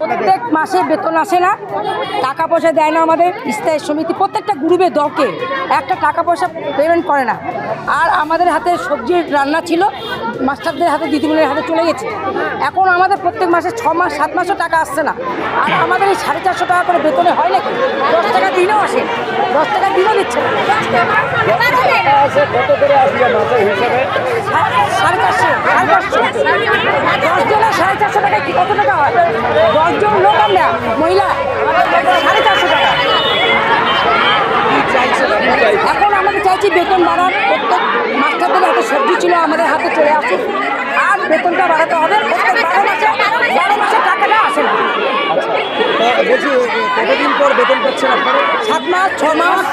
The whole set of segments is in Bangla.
প্রত্যেক মাসে বেতন আসে না টাকা পয়সা দেয় না আমাদের স্থায়ী সমিতি প্রত্যেকটা গ্রুপে দকে একটা টাকা পয়সা পেমেন্ট করে না। আর আমাদের হাতে সবজির রান্না ছিল মাস্টারদের হাতে দিদিমণির হাতে চলে গেছে। এখন আমাদের প্রত্যেক মাসে ছ মাস সাত মাসও টাকা আসছে না। আর আমাদের এই সাড়ে চারশো টাকা করে বেতনে হয় নাকি? দশ টাকা দিনও আসে দশ টাকা দিনও দিচ্ছে না। আছে কত করে আসবে মাসের হিসাবে? সাড়ে সাড়ে চারশো দশ জনের সাড়ে চারশো টাকা কি কত টাকা হয়? দশজন লোক আমরা মহিলা সাড়ে চারশো টাকা। এখন আমাদের চাইছি বেতন বাড়ার প্রত্যেক মাস্টারদের হাতে সবজি ছিল আমাদের হাতে চলে আসুক। আর বেতনটা বাড়াতে হবে। প্রত্যেক বারো মাসে বারো মাসে টাকাটা আসে না। বলছি কতদিন পর বেতন পাচ্ছেন আপনারা? সাত মাস ছ মাস।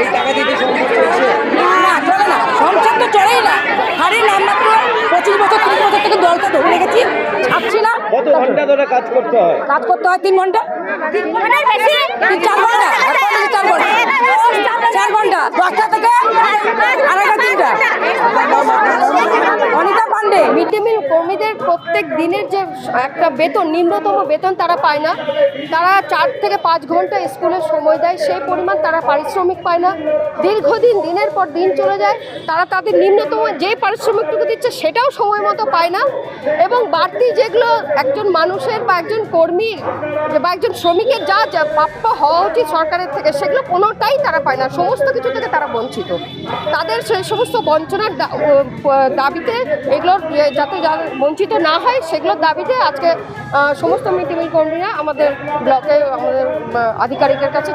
এই টাকা চলে না ঘণ্টা ধরে কাজ করতে হয়। কাজ করতে হয় তিন ঘণ্টা? তিন চার ঘণ্টা? চার ঘণ্টা চার ঘণ্টা দশটা থেকে আড়াইটা তিনটা অনিতা মিল কর্মীদের প্রত্যেক দিনের যে একটা বেতন নিম্নতম বেতন তারা পায় না। তারা চার থেকে পাঁচ ঘণ্টা স্কুলের সময় দেয় সেই পরিমাণ তারা পারিশ্রমিক পায় না। দীর্ঘদিন দিনের পর দিন চলে যায় তারা তাদের নিম্নতম যে পারিশ্রমিকটুকু দিচ্ছে সেটাও সময় মতো পায় না। এবং বাড়তি যেগুলো একজন মানুষের বা একজন কর্মীর যে বা একজন শ্রমিকের যা যা প্রাপ্য হওয়া উচিত সরকারের থেকে সেগুলো কোনোটাই তারা পায় না। সমস্ত কিছু থেকে তারা বঞ্চিত। তাদের সেই সমস্ত বঞ্চনার দাবিতে এগুলোর এ, যাতে বঞ্চিত না হয়, সেগুলোর দাবিতে আজকে সমস্ত মিড ডে মিল কর্মীরা আমাদের ব্লকে, আমাদের আধিকারিকের কাছে